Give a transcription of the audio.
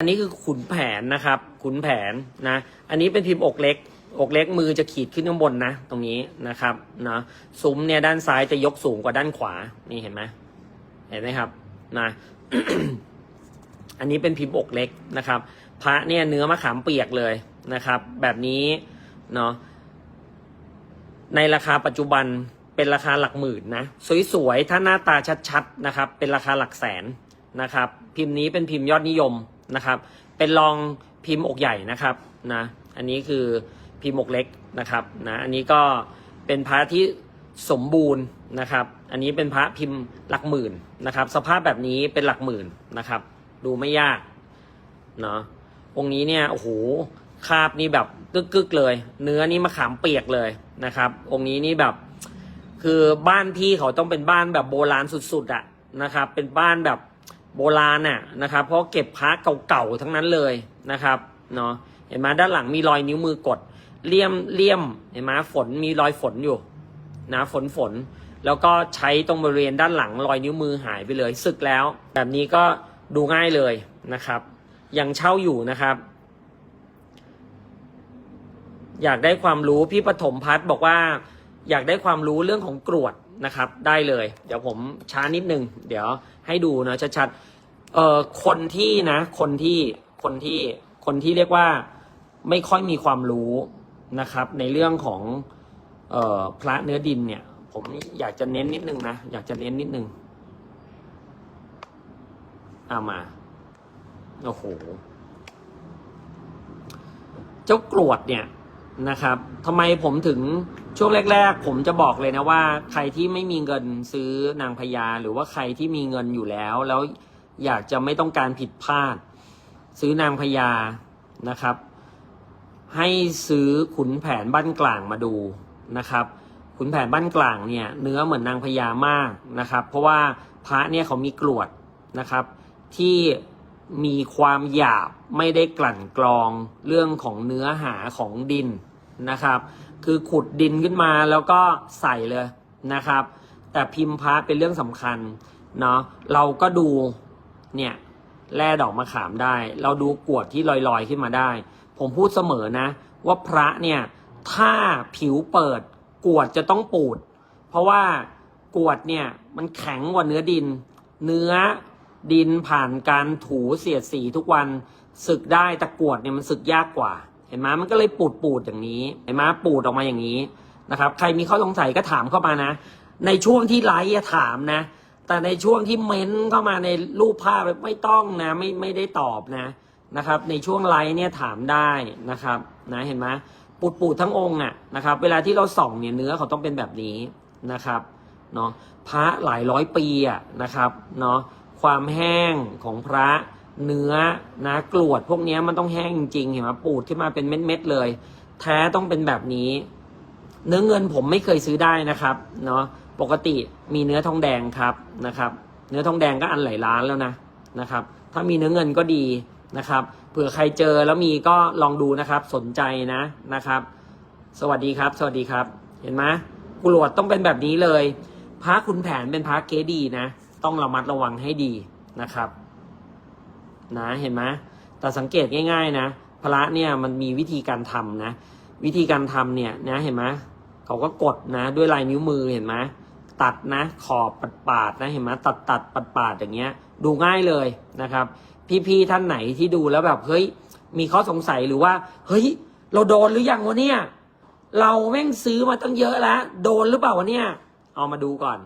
อันนี้คือขุนแผนนะครับ ขุนแผนนะ อันนี้เป็นพิมพ์อกเล็ก อกเล็กมือจะขีดขึ้นข้างบนนะ ตรงนี้นะครับเนาะซุ้มเนี่ยด้านซ้ายจะยกสูงกว่าด้านขวา นี่เห็นไหมเห็นไหมครับนะอันนี้เป็นพิมพ์อกเล็กนะครับ พระเนี่ยเนื้อมะขามเปียกเลยนะครับ แบบนี้เนาะในราคาปัจจุบันเป็นราคาหลักหมื่นนะสวยๆถ้าหน้าตาชัดๆนะครับ เป็นราคาหลักแสนนะครับ พิมพ์นี้เป็นพิมพ์ยอดนิยม นะครับ เป็นรองพิมพ์อกใหญ่นะครับนะอันนี้คือพิมพ์อกเล็กนะครับนะอันนี้ก็เป็นพระที่สมบูรณ์นะครับ อันนี้เป็นพระพิมพ์หลักหมื่นนะครับ สภาพแบบนี้เป็นหลักหมื่นนะครับ ดูไม่ยากเนาะองค์นี้เนี่ยโอ้โหคาบนี่แบบกึกๆเลย เนื้อนี่มะขามเปียกเลยนะครับ องค์นี้นี่แบบ คือบ้านพี่เขาต้องเป็นบ้านแบบโบราณสุดๆอะนะครับ เป็นบ้านแบบ โบราณน่ะนะครับ เพราะเก็บพระเก่าๆทั้งนั้นเลยนะครับเนาะเห็นไหมด้านหลังมีรอยนิ้วมือกดเลี่ยมเลี่ยมเห็นไหมฝนมีรอยฝนอยู่นะฝนฝน แล้วก็ใช้ตรงบริเวณด้านหลังรอยนิ้วมือหายไปเลยสึกแล้ว แบบนี้ก็ดูง่ายเลยนะครับ ยังเช่าอยู่นะครับ อยากได้ความรู้พี่ปฐมพัฒน์บอกว่า อยากได้ความรู้เรื่องของกรวด นะครับ ได้เลย เดี๋ยวผมช้านิดนึง เดี๋ยวให้ดูนะชัดๆเอ่อคนที่นะ คนที่คนที่คนที่เรียกว่าไม่ค่อยมีความรู้นะครับ ในเรื่องของเอ่อพระเนื้อดินเนี่ย ผมอยากจะเน้นนิดนึงนะอยากจะเน้นนิดนึงเอามาโอ้โหเจ้ากรวดเนี่ย นะครับทำไมผมถึงช่วงแรก ๆ ผมจะบอกเลยนะว่า ใครที่ไม่มีเงินซื้อนางพญาหรือว่าใครที่มีเงินอยู่แล้ว แล้วอยากจะไม่ต้องการผิดพลาด ซื้อนางพญานะครับ ให้ซื้อขุนแผนบ้านกลางมาดูนะครับ ขุนแผนบ้านกลางเนี่ย เนื้อเหมือนนางพญามากนะครับ เพราะว่าพระเนี่ยเขามีกรวดนะครับ ที่มีความหยาบไม่ได้กลั่นกรองเรื่องของเนื้อหาของดิน นะครับ คือขุดดินขึ้นมาแล้วก็ใส่เลยนะครับ แต่พิมพ์พระเป็นเรื่องสำคัญเนาะเราก็ดูเนี่ยแร่ดอกมะขามได้ เราดูกวดที่ลอยๆขึ้นมาได้ ผมพูดเสมอนะ ว่าพระเนี่ยถ้าผิวเปิดกวดจะต้องปูด เพราะว่ากวดเนี่ยมันแข็งกว่าเนื้อดิน เนื้อดินผ่านการถูเสียดสีทุกวัน สึกได้แต่กวดเนี่ยมันสึกยากกว่า เห็นไหมมันก็เลยปูดปูดๆอย่างนี้เห็นไหมปูดออกมาอย่างนี้นะครับ ใครมีข้อสงสัยก็ถามเข้ามานะ ในช่วงที่ไลฟ์ถามนะ แต่ในช่วงที่เม้นเข้ามาในรูปภาพไม่ต้องนะไม่ไม่ได้ตอบนะนะครับ ในช่วงไลฟ์เนี่ยถามได้นะครับนะเห็นไหมปูดปูดๆทั้งองค์อะนะครับ เวลาที่เราส่องเนี่ยเนื้อเขาต้องเป็นแบบนี้นะครับเนาะพระหลายร้อยปีอะนะครับเนาะความแห้งของพระ เนื้อนะกรวดพวกนี้มันต้องแห้งจริงๆเห็นไหมปูดขึ้นมาเป็นเม็ดๆเลย แท้ต้องเป็นแบบนี้ เนื้อเงินผมไม่เคยซื้อได้นะครับเนาะปกติมีเนื้อทองแดงครับนะครับ เนื้อทองแดงก็อันหลายล้านแล้วนะนะครับ ถ้ามีเนื้อเงินก็ดีนะครับเผื่อใครเจอแล้วมีก็ลองดูนะครับสนใจนะนะครับ สวัสดีครับ สวัสดีครับ เห็นไหมกรวดต้องเป็นแบบนี้เลยพระขุนแผนเป็นพระเกดีนะ ต้องระมัดระวังให้ดีนะครับ นะเห็นไหมแต่สังเกตง่าย ๆนะพระเนี่ยมันมีวิธีการทำนะ วิธีการทำเนี่ยนะเห็นไหมเขาก็กดนะด้วยลายนิ้วมือเห็นไหมตัดนะขอบปัดปาดๆนะเห็นไหมตัดตัดปัดปาดๆอย่างเงี้ย ดูง่ายเลยนะครับ พี่ๆท่านไหนที่ดูแล้วแบบเฮ้ยมีข้อสงสัยหรือว่า เฮ้ย เราโดนหรือยังวะเนี่ย เราแม่งซื้อมาตั้งเยอะแล้ว โดนหรือเปล่าวะเนี่ย เอามาดูก่อน